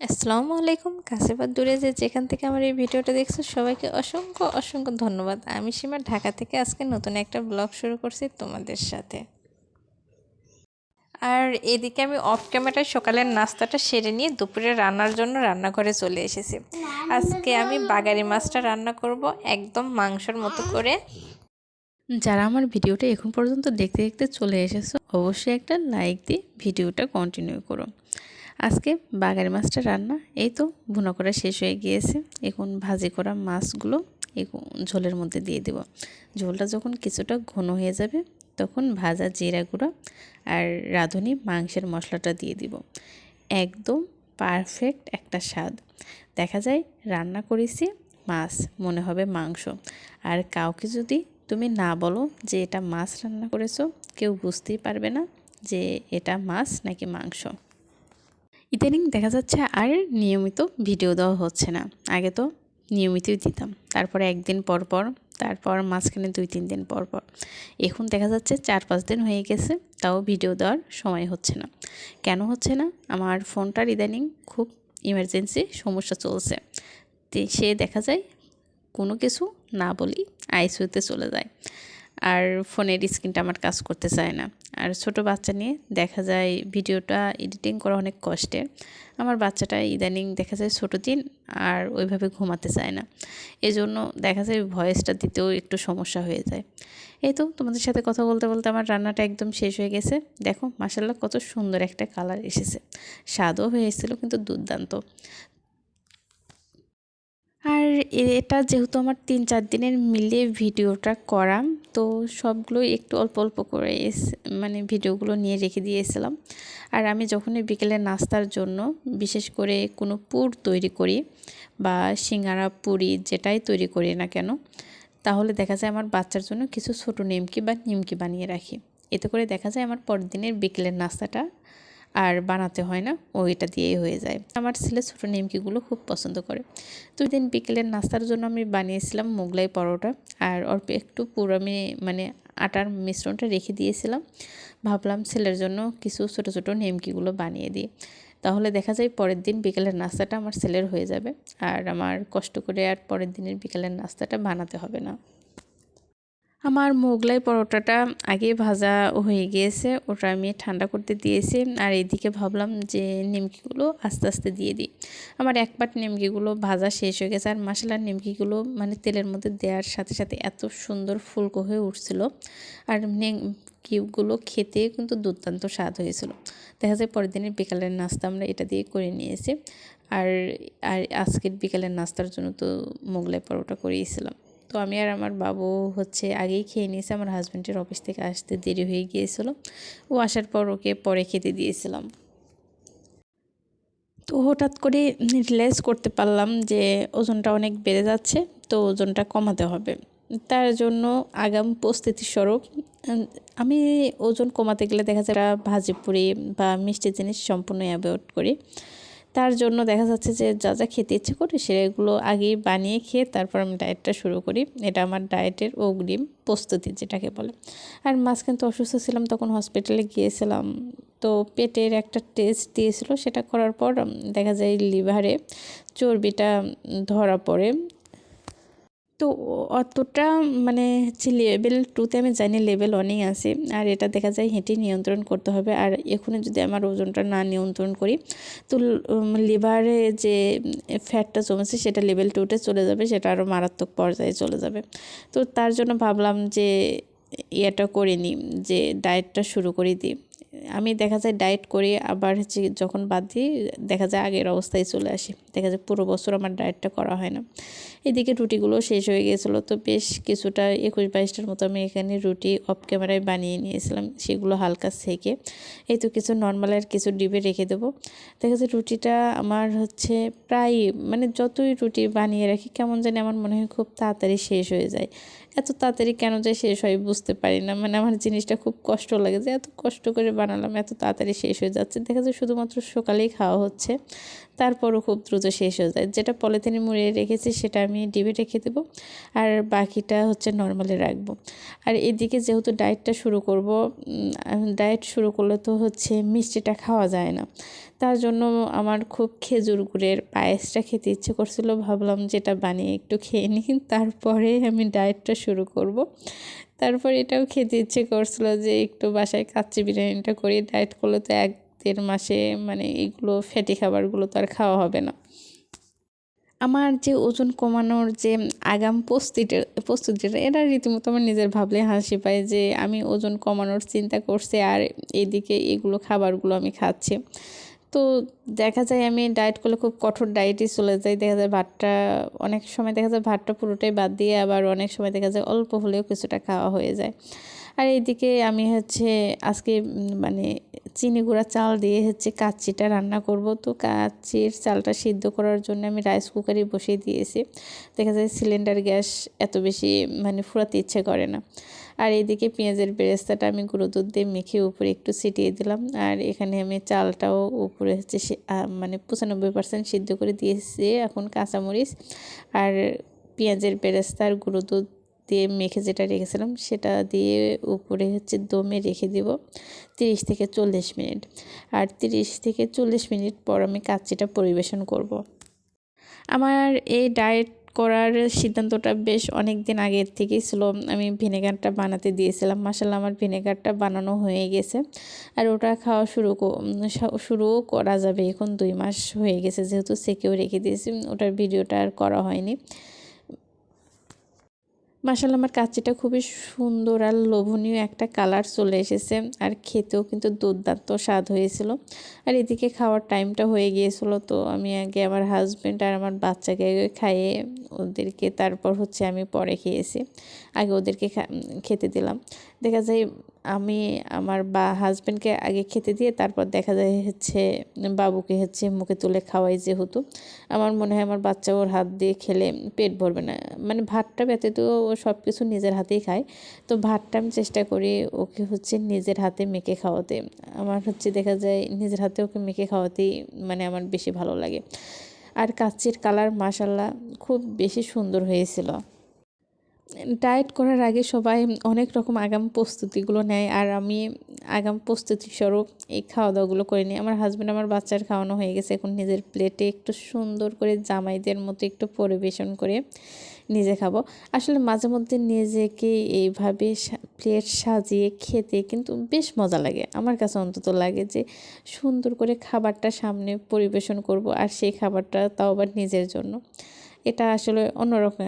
আসসালামু আলাইকুম। কাছে বা দূরে যে যেখান থেকে আমার এই ভিডিওটা দেখছ, সবাইকে অসংখ্য অসংখ্য ধন্যবাদ। আমি সীমা, ঢাকা থেকে আজকে নতুন একটা ব্লগ শুরু করছি তোমাদের সাথে। আর এদিকে আমি অফ ক্যামেরায় সকালের নাস্তাটা সেরে নিয়ে দুপুরে রান্নার জন্য রান্নাঘরে চলে এসেছি। আজকে আমি বাগারি মাছটা রান্না করব একদম মাংসর মতো করে। যারা আমার ভিডিওটা এখন পর্যন্ত দেখতে দেখতে চলে এসেছ, অবশ্যই একটা লাইক দিয়ে ভিডিওটা কন্টিনিউ করো। আজকে বাগারি মাছটা রান্না, এই তো ভুনা করা শেষ হয়ে গিয়েছে। এখন ভাজি করা মাছগুলো ঝোলের মধ্যে দিয়ে দেব। ঝোলটা যখন কিছুটা ঘন হয়ে যাবে, তখন ভাজা জিরা গুঁড়া আর রাঁধুনি মাংসের মশলাটা দিয়ে দিব। একদম পারফেক্ট একটা স্বাদ। দেখা যায় রান্না করেছি, মাছ মনে হবে মাংস। আর কাউকে যদি তুমি না বলো যে এটা মাছ রান্না করেছ, কেউ বুঝতেই পারবে না যে এটা মাছ নাকি মাংস। ইদানিং দেখা যাচ্ছে আর নিয়মিত ভিডিও দেওয়া হচ্ছে না। আগে তো নিয়মিতই দিতাম। তারপরে একদিন পর পর, তারপর মাঝখানে দুই, তিন দিন পর পর। এখন দেখা যাচ্ছে চার, পাঁচ দিন হয়ে গেছে, তাও ভিডিও দেওয়ার সময় হচ্ছে না। কেন হচ্ছে না? আমার ফোনটার ইদানিং খুব ইমার্জেন্সি সমস্যা চলছে। সে দেখা যায় কোনো কিছু না বলি আইসিউতে চলে যায়। আর ফোনের স্ক্রিনটা আমার কাজ করতে চায় না। আর ছোট বাচ্চা নিয়ে দেখা যায় ভিডিওটা এডিটিং করা অনেক কষ্টের আমার বাচ্চাটা ইদানিং দেখা যায় ছোটো দিন আর ওইভাবে ঘুমাতে চায় না। এজন্য দেখা যায় ভয়েসটা দিতেও একটু সমস্যা হয়ে যায়। এই তো তোমাদের সাথে কথা বলতে বলতে আমার রান্নাটা একদম শেষ হয়ে গেছে। দেখো মাসাল্লাহ কত সুন্দর একটা কালার এসেছে। স্বাদও হয়েছিল কিন্তু দুর্দান্ত। আর এটা যেহেতু আমার তিন চার দিনের মিলে ভিডিওটা করা তো সবগুলোই একটু অল্প অল্প করে মানে ভিডিওগুলো নিয়ে রেখে দিয়েছিলাম। আর আমি যখনই বিকেলে নাস্তার জন্য বিশেষ করে কোনো পুর তৈরি করি বা সিঙ্গারা, পুরি যেটাই তৈরি করি না কেন, তাহলে দেখা যায় আমার বাচ্চার জন্য কিছু ছোটো নিমকি বা নিমকি বানিয়ে রাখি। এতে করে দেখা যায় আমার পরের দিনের বিকেলের নাস্তাটা আর বানাতে হয় না, ও এটা দিয়েই হয়ে যায়। আমার ছেলে ছোটো নিমকিগুলো খুব পছন্দ করে। দুই দিন বিকেলের নাস্তার জন্য আমি বানিয়েছিলাম মোগলাই পরোটা, আর অল্প একটু পুরো আমি মানে আটার মিশ্রণটা রেখে দিয়েছিলাম। ভাবলাম ছেলের জন্য কিছু ছোটো ছোটো নিমকিগুলো বানিয়ে দিই। তাহলে দেখা যায় পরের দিন বিকেলের নাস্তাটা আমার ছেলের হয়ে যাবে, আর আমার কষ্ট করে আর পরের দিনের বিকেলের নাস্তাটা বানাতে হবে না। আমার মোগলাই পরোটাটা আগে ভাজা হয়ে গিয়েছে, ওটা আমি ঠান্ডা করতে দিয়েছি। আর এদিকে ভাবলাম যে নিমকিগুলো আস্তে আস্তে দিয়ে দিই। আমার এক পাট নিমকিগুলো ভাজা শেষ হয়ে গেছে, আর মশলার নিমকিগুলো মানে তেলের মধ্যে দেওয়ার সাথে সাথে এত সুন্দর ফুলকো হয়ে উঠছিল। আর কিউবগুলো খেতে কিন্তু দুর্দান্ত স্বাদ হয়েছিল। দেখা যায় পরের দিনের বিকালের নাস্তা আমরা এটা দিয়ে করে নিয়েছি। আর আর আজকের বিকালের নাস্তার জন্য তো মোগলাই পরোটা করিয়েছিলাম তো আমি আর আমার বাবু হচ্ছে আগেই খেয়ে নিয়েছে। আমার হাজব্যান্ডের অফিস থেকে আসতে দেরি হয়ে গিয়েছিল। ও আসার পর ওকে পরে খেতে দিয়েছিলাম। তো হঠাৎ করে রিয়েলাইজ করতে পারলাম যে ওজনটা অনেক বেড়ে যাচ্ছে, তো ওজনটা কমাতে হবে। তার জন্য আগাম প্রস্তুতি স্বরূপ আমি ওজন কমাতে গেলে দেখা যায় ভাজি পুরি বা মিষ্টি জিনিস সম্পূর্ণ অ্যাভয়েড করি। তার জন্য দেখা যাচ্ছে যে যা যা খেতে ইচ্ছে করে সেগুলো আগেই বানিয়ে খেয়ে তারপর আমি ডায়েটটা শুরু করি। এটা আমার ডায়েটের অগ্রিম প্রস্তুতি যেটাকে বলে। আর মাঝখানে তো অসুস্থ ছিলাম, তখন হসপিটালে গিয়েছিলাম। তো পেটের একটা টেস্ট দিয়েছিল, সেটা করার পর দেখা যায় লিভারে চর্বিটা ধরা পড়ে। তো অতটা মানে হচ্ছে লেভেল টুতে আমি জানি লেভেল অনেক আছে। আর এটা দেখা যায় হেঁটে নিয়ন্ত্রণ করতে হবে। আর এখনই যদি আমার ওজনটা না নিয়ন্ত্রণ করি, তো লিভারে যে ফ্যাটটা জমেছে, সেটা লেভেল টুতে চলে যাবে। সেটা আরও মারাত্মক পর্যায়ে চলে যাবে। তো তার জন্য ভাবলাম যে ইয়েটা করে নিই, যে ডায়েটটা শুরু করে দিই। আমি দেখা যায় ডায়েট করে, আবার হচ্ছে যখন বাদ দিই, দেখা যায় আগের অবস্থায় চলে আসি। দেখা যায় পুরো বছর আমার ডায়েটটা করা হয় না। এদিকে রুটিগুলো শেষ হয়ে গিয়েছিল, তো বেশ কিছুটা একুশ বাইশটার মতো আমি এখানে রুটি অফ ক্যামেরায় বানিয়ে নিয়েছিলাম, সেগুলো হালকা সেকে। এই তো কিছু নর্মালের কিছু ডিবে রেখে দেবো। দেখা যায় রুটিটা আমার হচ্ছে প্রায় মানে যতই রুটি বানিয়ে রাখি, কেমন জানি আমার মনে হয় খুব তাড়াতাড়ি শেষ হয়ে যায়। এত তাড়াতাড়ি কেন যায় শেষ হয় বুঝতে পারি না। মানে আমার জিনিসটা খুব কষ্ট লাগে যে এত কষ্ট করে বানালাম, এত তাড়াতাড়ি শেষ হয়ে যাচ্ছে। দেখা যায় শুধুমাত্র সকালেই খাওয়া হচ্ছে। তারপরও খুব দ্রুত শেষ হয়ে যায়। যেটা পলিথিনে মুড়িয়ে রেখেছি, সেটা আমি ডিবে রেখে দেবো। আর বাকিটা হচ্ছে নর্মালে রাখব। আর এদিকে যেহেতু ডায়েটটা শুরু করব ডায়েট শুরু করলে তো হচ্ছে মিষ্টিটা খাওয়া যায় না। তার জন্য আমার খুব খেজুর গুড়ের পায়েসটা খেতে ইচ্ছে করছিল। ভাবলাম যেটা বানিয়ে একটু খেয়ে নিই। তারপরে আমি ডায়েটটা শুরু করব। তারপর এটাও খেতে ইচ্ছে করছিল যে একটু বাসায় কাচ্চি বিরিয়ানিটা করি। ডায়েট করলে তো এক দেড় মাসে মানে এইগুলো ফ্যাটি খাবারগুলো তো আর খাওয়া হবে না। আমার যে ওজন কমানোর যে আগাম প্রস্তুতিটা প্রস্তুতিটা, এটা রীতিমতো আমার নিজের ভাবলে হাসি পায় যে আমি ওজন কমানোর চিন্তা করছি আর এদিকে এগুলো খাবারগুলো আমি খাচ্ছি। তো দেখা যায় আমি ডায়েট করলে খুব কঠোর ডায়েটই চলে যাই, দেখা যায় ভাতটা অনেক সময় দেখা যায় ভাতটা পুরোটাই বাদ দিয়ে আবার অনেক সময় দেখা যায় অল্প হলেও কিছুটা খাওয়া হয়ে যায়। আর এইদিকে আমি হচ্ছে আজকে মানে চিনি গুঁড়া চাল দিয়ে হচ্ছে কাচ্চিটা রান্না করব। তো কাচ্চির চালটা সিদ্ধ করার জন্য আমি রাইস কুকারে বসিয়ে দিয়েছি। দেখা যায় সিলিন্ডার গ্যাস এত বেশি মানে ফুরাতে ইচ্ছে করে না। আর এইদিকে পেঁয়াজের বেরেস্তাটা আমি গুঁড়ো দুধ দিয়ে মেখে উপরে একটু ছিটিয়ে দিলাম। আর এখানে আমি চালটাও উপরে হচ্ছে মানে পঁচানব্বই পার্সেন্ট সিদ্ধ করে দিয়েছি এখন কাঁচামরিচ। আর পেঁয়াজের বেরেস্তা আর গুঁড়ো দুধ দিয়ে মেখে যেটা রেখেছিলাম সেটা দিয়ে উপরে হচ্ছে দমে রেখে দিব তিরিশ থেকে চল্লিশ মিনিট। আর তিরিশ থেকে চল্লিশ মিনিট পর আমি কাচ্চিটা পরিবেশন করব। আমার এই ডায়েট করার সিদ্ধান্তটা বেশ অনেক দিন আগের থেকেই ছিল। আমি ভিনেগারটা বানাতে দিয়েছিলাম। মাসাল্লাহ আমার ভিনেগারটা বানানো হয়ে গেছে। আর ওটা খাওয়া শুরু শুরুও করা যাবে। এখন দুই মাস হয়ে গেছে যেহেতু সেকেও রেখে দিয়েছি। ওটার ভিডিওটা আর করা হয়নি। মাসাল আমার কাচিটা খুবই সুন্দর আর লোভনীয় একটা কালার চলে এসেছে। আর খেতেও কিন্তু দুর্দান্ত স্বাদ হয়েছিল। আর এদিকে খাওয়ার টাইমটা হয়ে গিয়েছিল, তো আমি আগে আমার হাজব্যান্ড আর আমার বাচ্চাকে খাইয়ে ওদেরকে, তারপর হচ্ছে আমি পরে খেয়েছি। আগে ওদেরকে খেতে দিলাম। দেখা যায় আমি আমার বা হাজব্যান্ডকে আগে খেতে দিয়ে তারপর দেখা যায় হচ্ছে বাবুকে হচ্ছে মুখে তুলে খাওয়াই যেহেতু। আমার মনে হয় আমার বাচ্চা ওর হাত দিয়ে খেলে পেট ভরবে না। মানে ভাতটা ব্যতীত ও সব কিছু নিজের হাতেই খায়। তো ভাতটা আমি চেষ্টা করি ওকে হচ্ছে নিজের হাতে মেখে খাওয়াতে। আমার হচ্ছে দেখা যায় নিজের হাতে ওকে মেখে খাওয়াতেই মানে আমার বেশি ভালো লাগে। আর কাচ্চির কালার মাসাল্লাহ খুব বেশি সুন্দর হয়েছিল। ডায়েট করার আগে সবাই অনেক রকম আগাম প্রস্তুতিগুলো নেয় আর আমি আগাম প্রস্তুতি স্বরূপ এই খাওয়া দাওয়াগুলো করে নিই। আমার হাজব্যান্ড আমার বাচ্চার খাওয়ানো হয়ে গেছে। এখন নিজের প্লেটে একটু সুন্দর করে জামাইদের মতো একটু পরিবেশন করে নিজে খাব। আসলে মাঝে মধ্যে নিজেকে এইভাবে প্লেট সাজিয়ে খেতে কিন্তু বেশ মজা লাগে। আমার কাছে অন্তত লাগে যে সুন্দর করে খাবারটা সামনে পরিবেশন করব আর সেই খাবারটা তাও আবার নিজের জন্য। এটা আসলে অন্যরকম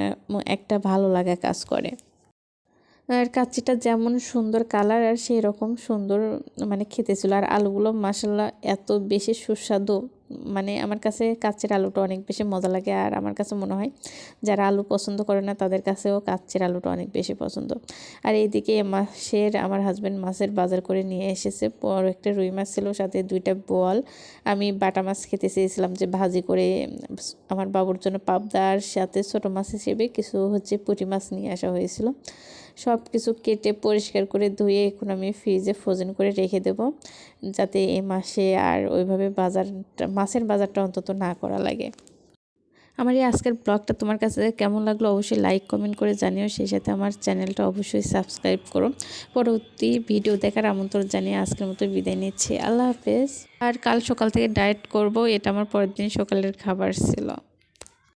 একটা ভালো লাগা কাজ করে। আর কাচ্চিটা যেমন সুন্দর কালার, আর সেই রকম সুন্দর মানে খেতে ছিল। আর আলুগুলো মাসাল্লাহ এত বেশি সুস্বাদু। মানে আমার কাছে কাচ্চের আলুটা অনেক বেশি মজা লাগে আর আমার কাছে মনে হয় যারা আলু পছন্দ করে না, তাদের কাছেও কাচ্চের আলুটা অনেক বেশি পছন্দ। আর এইদিকে মাসের, আমার হাজব্যান্ড মাছের বাজার করে নিয়ে এসেছে। বড় একটা রুই মাছ ছিল, সাথে দুইটা বোয়াল। আমি বাটা মাছ খেতে চেয়েছিলাম যে ভাজি করে আমার বাবুর জন্য পাবদার সাথে ছোটো মাছ হিসেবে কিছু হচ্ছে পুঁটি মাছ নিয়ে আসা হয়েছিল। সব কিছু কেটে পরিষ্কার করে ধুয়ে এখন আমি ফ্রিজে ফ্রোজেন করে রেখে দেব। যাতে এ মাসে আর ওইভাবে বাজারটা, মাছের বাজারটা অন্তত না করা লাগে। আমার এই আজকের ব্লগটা তোমার কাছে কেমন লাগল অবশ্যই লাইক কমেন্ট করে জানিও। সেই সাথে আমার চ্যানেলটা অবশ্যই সাবস্ক্রাইব করো। পরবর্তী ভিডিও দেখার আমন্ত্রণ জানিয়ে আজকের মতো বিদায় নিচ্ছি। আল্লাহ হাফেজ। আর কাল সকাল থেকে ডায়েট করব, এটা আমার পরের দিন সকালের খাবার ছিল।